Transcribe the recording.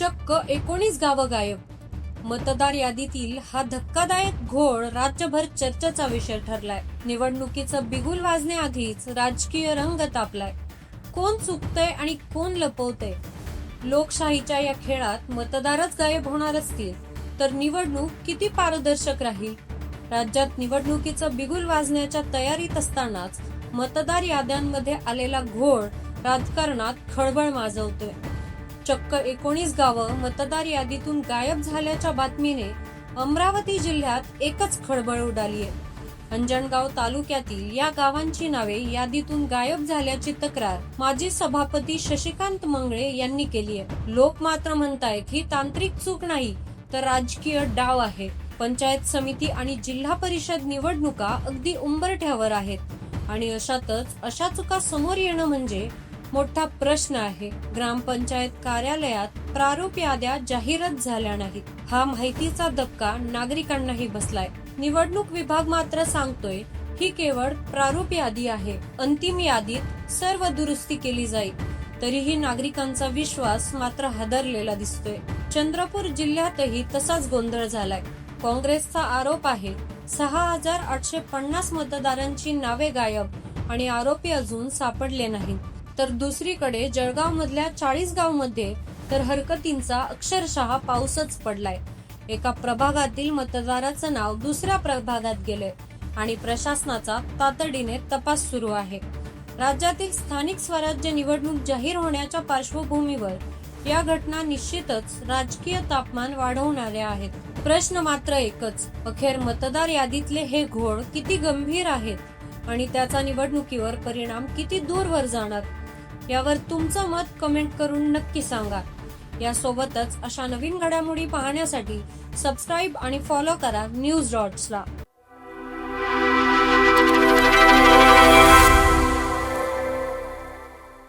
चक्क एकोणीस गावं गायब. मतदार यादीतील हा धक्कादायक घोळ राज्यभर चर्चेचा विषय ठरलाय. निवडणुकीचं बिगुल वाजण्याआधीच राजकीय रंग तापलाय. कोण चुकतंय आणि कोण लपवतंय? लोकशाहीच्या या खेळात मतदारच गायब होणार असतील तर निवडणूक किती पारदर्शक राहील? राज्यात निवडणुकीचं बिगुल वाजण्याच्या तयारीत असतानाच मतदार याद्यांमध्ये आलेला घोळ राजकारणात खळबळ माजवतोय. चक्क एकोणीस गावं मतदार यादीतून गायब झाल्याच्या बातमीने अमरावती जिल्ह्यात एकच खळबळ उडाली आहे अंजणगाव तालुक्यातील या गावांची नावे यादीतून गायब झाल्याची तक्रार माजी सभापती शशिकांत मंगळे यांनी केली आहे लोक मात्र म्हणतायत ही तांत्रिक चूक नाही तर राजकीय डाव आहे. पंचायत समिती आणि जिल्हा परिषद निवडणुका अगदी उंबरठ्यावर आहेत. आणि अशातच अशा चुका समोर येणं म्हणजे मोठा प्रश्न आहे. ग्रामपंचायत कार्यालयात प्रारूप याद्या जाहीरच झाल्या नाहीत. हा माहितीचा धक्का नागरिकांनाही बसलाय. निवडणूक विभाग मात्र सांगतोय ही केवळ प्रारूप यादी आहे. अंतिम यादीत सर्व दुरुस्ती केली जाईल. तरीही नागरिकांचा विश्वास मात्र हादरलेला दिसतोय. चंद्रपूर जिल्ह्यातही तसाच गोंधळ झालाय. काँग्रेसचा आरोप आहे सहा हजार आठशे पन्नास मतदारांची नावे गायब आणि आरोपी अजून सापडले नाहीत. तर दुसरीकडे जळगाव मधल्या चाळीस गावमध्ये तर हरकतींचा अक्षरशः पाऊसच पडलाय. एका प्रभागातील मतदाराचं नाव दुसऱ्या प्रभागात गेले आणि प्रशासनाचा तातडीने तपास सुरू आहे. राज्यातील स्थानिक स्वराज्य निवडणूक जाहीर होण्याच्या पार्श्वभूमीवर या घटना निश्चितच राजकीय तापमान वाढवणाऱ्या आहेत. प्रश्न मात्र एकच अखेर मतदार यादीतले हे घोळ किती गंभीर आहेत आणि त्याचा निवडणुकीवर परिणाम किती दूरवर जाणार? यावर तुमचं मत कमेंट करून नक्की सांगा. यासोबतच अशा नवीन घडामोडी पाहण्यासाठी सबस्क्राईब आणि फॉलो करा न्यूज डॉट्सला